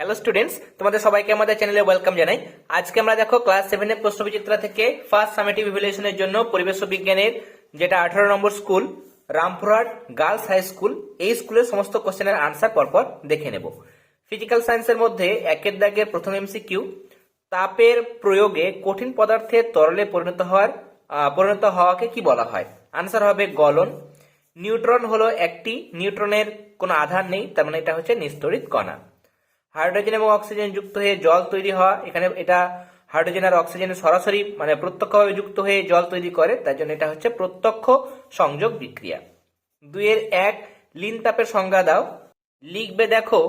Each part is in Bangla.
হ্যালো স্টুডেন্টস তোমাদের সবাইকে আমাদের চ্যানেলে ওয়েলকাম জানাই। আজকে আমরা দেখো ক্লাস সেভেনের প্রশ্ন বিচিত্রা থেকে ফার্স্ট সামেটিভ ইভ্যালুয়েশনের জন্য পরিবেশ বিজ্ঞানের যেটা আঠারো নম্বর school Rampurhat girls high school এই স্কুলের সমস্ত কোশ্চেনের আনসার পরপর দেখে নেব। ফিজিক্যাল সায়েন্সের মধ্যে একের দাগের প্রথম এমসিকিউ তাপের প্রয়োগে কঠিন পদার্থের তরলে পরিণত হওয়ার পরিণত হওয়াকে কি বলা হয়? আনসার হবে গলন। নিউট্রন হলো একটি নিউট্রনের কোনো আধার নেই, তার মানে এটা হচ্ছে নিস্তরিত কণা। হাইড্রোজেন এবং অক্সিজেন যুক্ত হয়ে জল তৈরি হওয়া, এখানে এটা হাইড্রোজেন আর অক্সিজেন সরাসরি মানে প্রত্যক্ষভাবে যুক্ত হয়ে জল তৈরি করে, তার জন্য এটা হচ্ছে প্রত্যক্ষ সংযোগ বিক্রিয়া। দুইয়ের এক, লিন তাপের সংজ্ঞা দাও। লিখবে দেখো,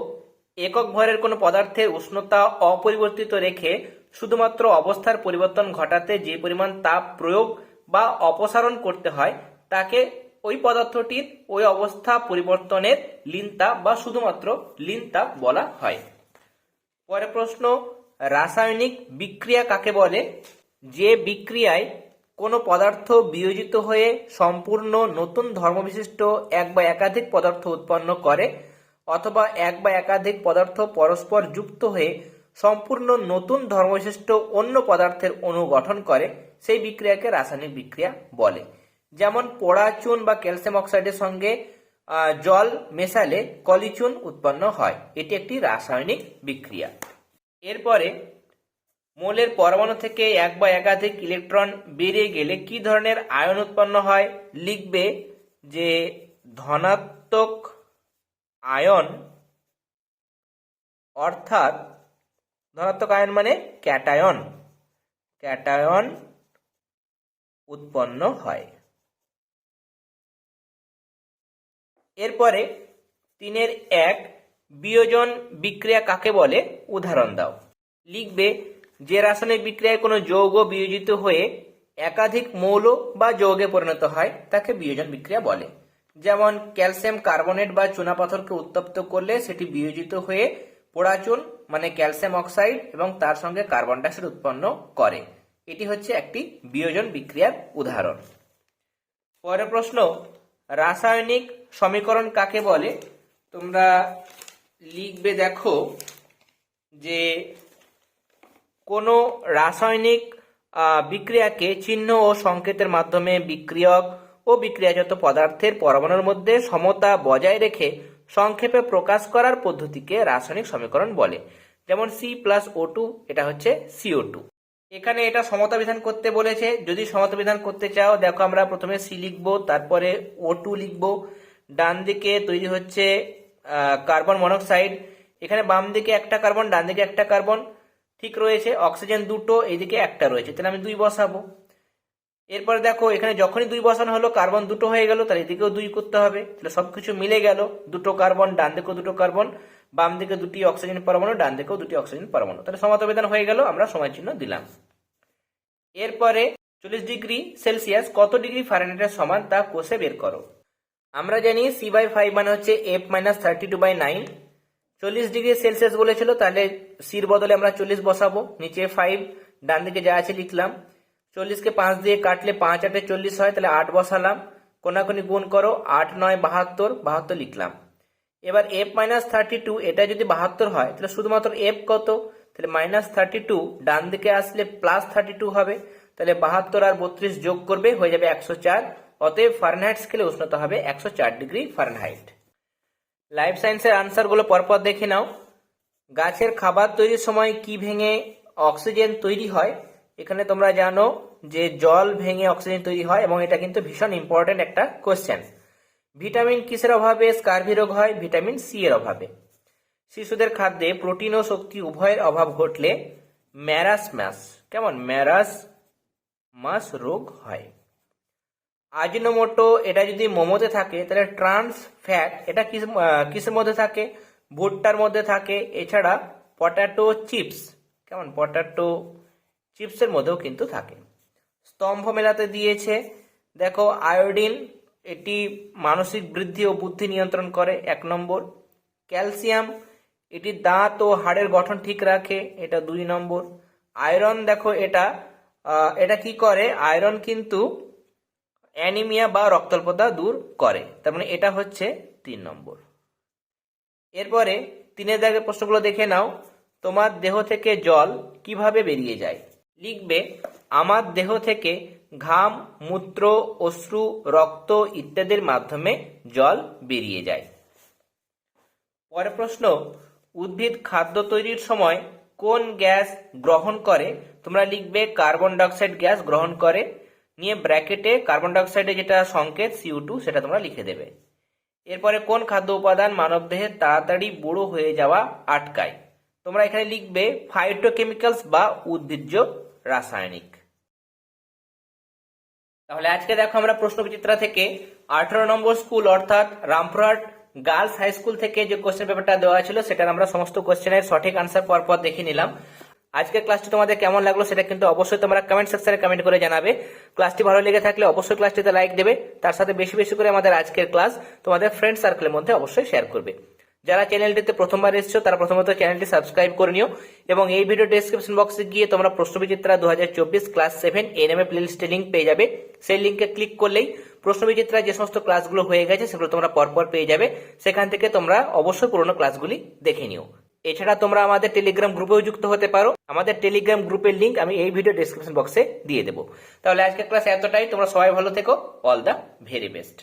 একক ভরের কোনো পদার্থের উষ্ণতা অপরিবর্তিত রেখে শুধুমাত্র অবস্থার পরিবর্তন ঘটাতে যে পরিমাণ তাপ প্রয়োগ বা অপসারণ করতে হয়, তাকে ওই পদার্থটির ওই অবস্থা পরিবর্তনের লিন তাপ বা শুধুমাত্র লিন তাপ বলা হয়। পরের প্রশ্ন, রাসায়নিক বিক্রিয়া কাকে বলে? যে বিক্রিয়ায় কোনো পদার্থ বিয়োজিত হয়ে সম্পূর্ণ নতুন ধর্মবিশিষ্ট এক বা একাধিক পদার্থ উৎপন্ন করে, অথবা এক বা একাধিক পদার্থ পরস্পর যুক্ত হয়ে সম্পূর্ণ নতুন ধর্মবিশিষ্ট অন্য পদার্থের অণু গঠন করে, সেই বিক্রিয়াকে রাসায়নিক বিক্রিয়া বলে। যেমন পোড়া চুন বা ক্যালসিয়াম অক্সাইডের সঙ্গে জল মেশালে কলিচুন উৎপন্ন হয়। এটি একটি রাসায়নিক বিক্রিয়া। এরপরে মোলের পরমাণু থেকে এক বা একাধিক ইলেকট্রন বেরিয়ে গেলে কি ধরনের আয়ন উৎপন্ন হয়? লিখবে যে ধনাত্মক আয়ন অর্থাৎ ধনাত্মক আয়ন মানে ক্যাটায়ন। ক্যাটায়ন উৎপন্ন হয়। এরপরে তিনের এক বিয়োজন বিক্রিয়া কাকে বলে? উদাহরণ দাও। লিখবে, যে রাসায়নিক বিক্রিয়ায় কোনো যৌগ বিয়োজিত হয়ে একাধিক মৌল বা যৌগে পরিণত হয়, তাকে বিয়োজন বিক্রিয়া বলে। যেমন, ক্যালসিয়াম কার্বনেট বা চুনাপাথরকে উত্তপ্ত করলে সেটি বিয়োজিত হয়ে পোড়াচুন মানে ক্যালসিয়াম অক্সাইড এবং তার সঙ্গে কার্বন ডাইঅক্সাইড উৎপন্ন করে। এটি হচ্ছে একটি বিয়োজন বিক্রিয়ার উদাহরণ। পরের প্রশ্ন, রাসায়নিক সমীকরণ কাকে বলে? তোমরা লিখবে দেখো যে কোনো রাসায়নিক বিক্রিয়াকে চিহ্ন ও সংকেতের মাধ্যমে বিক্রিয়ক ও বিক্রিয়াজাত পদার্থের পরমাণুর মধ্যে সমতা বজায় রেখে সংক্ষেপে প্রকাশ করার পদ্ধতিকে রাসায়নিক সমীকরণ বলে। যেমন সি প্লাস ও টু এটা হচ্ছে সিও টু এখানে এটা সমতা বিধান করতে বলেছে। যদি সমতা বিধান করতে চাও, দেখো আমরা প্রথমে সি লিখব, তারপরে ও টু লিখব। ডান দিকে তৈরি হচ্ছে কার্বন মনোক্সাইড। এখানে বাম দিকে একটা কার্বন ডান দিকে একটা কার্বন। ঠিক রয়েছে, অক্সিজেন দুটো, এইদিকে একটা রয়েছে। তাহলে আমি দুই বসাবো। এরপর দেখো, এখানে যখনই দুই বসানো হলো, কার্বন দুটো হয়ে গেল, তাহলে এদিকেও দুই করতে হবে। তাহলে সবকিছু মিলে গেল, দুটো কার্বন ডান দিকেও দুটো কার্বন বাম দিকে দুটি অক্সিজেন পরমাণু ডান দিকেও দুটি অক্সিজেন পরমাণু। তাহলে সমতবেদন হয়ে গেল, আমরা সময় চিহ্ন দিলাম। এরপরে চল্লিশ ডিগ্রি সেলসিয়াস, কত ডিগ্রি ফারেনহাইটের সমান, তা কোষে বের করো। আমরা জানি সি বাই ফাইভ মানে হচ্ছে F minus thirty two by nine চল্লিশ ডিগ্রি সেলসিয়াস বলেছিল, তাহলে সির বদলে আমরা চল্লিশ বসাবো, নিচে ফাইভ ডান দিকে যা আছে লিখলাম। চল্লিশকে পাঁচ দিয়ে কাটলে পাঁচ, আটে চল্লিশ হয়, তাহলে আট বসালাম। কোনাকুনি গুণ করো, আট, নয়, বাহাত্তর বাহাত্তর লিখলাম। এবার এফ মাইনাস থার্টি টু এটা যদি বাহাত্তর হয়, তাহলে শুধুমাত্র এফ কত? তাহলে মাইনাস থার্টি টু ডান দিকে আসলে প্লাস থার্টি টু হবে, তাহলে বাহাত্তর আর বত্রিশ যোগ করবে, হয়ে যাবে একশো চার। অতএব ফারেনহাইট স্কেলে উষ্ণতা হবে একশো চার ডিগ্রি ফারেনহাইট লাইফ সায়েন্সের আনসারগুলো পরপর দেখে নাও। গাছের খাবার তৈরির সময় কি ভেঙে অক্সিজেন তৈরি হয়? এখানে তোমরা জানো যে জল ভেঙে অক্সিজেন তৈরি হয় এবং এটা কিন্তু ভীষণ ইম্পর্টেন্ট একটা কোশ্চেন ভিটামিন কিসের অভাবে? স্কার্ভি রোগ হয় ভিটামিন সি এর অভাবে। শিশুদের খাদ্যে প্রোটিন ও শক্তি উভয়ের অভাব ঘটলে ম্যারাস ম্যাস কেমন? ম্যারাস মাস রোগ হয়। আজিনোমোটো এটা যদি মোমোতে থাকে, তাহলে ট্রান্স ফ্যাট এটা কিসের মধ্যে থাকে? ভুট্টার মধ্যে থাকে। এছাড়া পটাটো চিপস কেমন? পটাটো চিপসের মধ্যেও কিন্তু থাকে। স্তম্ভ মেলাতে দিয়েছে। দেখো আয়োডিন এটি মানসিক বৃদ্ধি ও বুদ্ধি নিয়ন্ত্রণ করে, এক নম্বর। ক্যালসিয়াম, এটি দাঁত ও হাড়ের গঠন ঠিক রাখে, এটা দুই নম্বর। আয়রন, দেখো, এটা এটা কি করে? আয়রন কিন্তু অ্যানিমিয়া বা রক্তল্পতা দূর করে। তার মানে এটা হচ্ছে তিন নম্বর। এরপরে তিনের দাগের প্রশ্নগুলো দেখে নাও। তোমার দেহ থেকে জল কীভাবে বেরিয়ে যায়? লিখবে, আমার দেহ থেকে ঘাম, মূত্র, অশ্রু, রক্ত ইত্যাদির মাধ্যমে জল বেরিয়ে যায়। পরের প্রশ্ন, উদ্ভিদ খাদ্য তৈরির সময় কোন গ্যাস গ্রহণ করে? তোমরা লিখবে, কার্বন ডাইঅক্সাইড গ্যাস গ্রহণ করে নিয়ে ব্র্যাকেটে কার্বন ডাইঅক্সাইডের যেটা সংকেত সিউ টু সেটা তোমরা লিখে দেবে। এরপরে কোন খাদ্য উপাদান মানবদেহে তাড়াতাড়ি বুড়ো হয়ে যাওয়া আটকায়? তোমরা এখানে লিখবে ফাইটোকেমিক্যালস বা উদ্ভিজ্জ রাসায়নিক। তাহলে আজকে দেখো আমরা প্রশ্নবিচিত্রা থেকে আঠারো নম্বর স্কুল অর্থাৎ রামপুরহাট গার্লস হাই স্কুল থেকে যে কোশ্চেন পেপারটা দেওয়া ছিল, সেটার আমরা সমস্ত কোশ্চেনের সঠিক আনসার পর পর দেখে নিলাম। আজকের ক্লাসটি তোমাদের কেমন লাগল সেটা কিন্তু অবশ্যই তোমরা কমেন্ট সেকশনে কমেন্ট করে জানাবে। ক্লাসটি ভালো লেগে থাকলে অবশ্যই ক্লাসটিতে লাইক দেবে। তার সাথে বেশি বেশি করে আমাদের আজকের ক্লাস তোমাদের ফ্রেন্ড সার্কেলের মধ্যে অবশ্যই শেয়ার করবে। যারা চ্যানেলটিতে প্রথমবার এসেছ, তারা প্রথমত চ্যানেলটি সাবস্ক্রাইব করে নিও এবং এই ভিডিও ডেসক্রিপশন বক্সে গিয়ে তোমরা প্রশ্নবিচিত্রা দু হাজার চব্বিশ ক্লাস সেভেন এনএমএ প্লেলিস্টে লিঙ্ক পেয়ে যাবে। সেই লিঙ্কে ক্লিক করলেই প্রশ্নবিচিত্রা যে সমস্ত ক্লাসগুলো হয়ে গেছে সেগুলো তোমরা পরপর পেয়ে যাবে। সেখান থেকে তোমরা অবশ্যই পুরোনো ক্লাসগুলি দেখে নিও। এছাড়া তোমরা আমাদের টেলিগ্রাম গ্রুপেও যুক্ত হতে পারো। আমাদের টেলিগ্রাম গ্রুপের লিঙ্ক আমি এই ভিডিও ডিসক্রিপশন বক্সে দিয়ে দেবো। তাহলে আজকের ক্লাস এতটাই। তোমরা সবাই ভালো থেকো। All the very best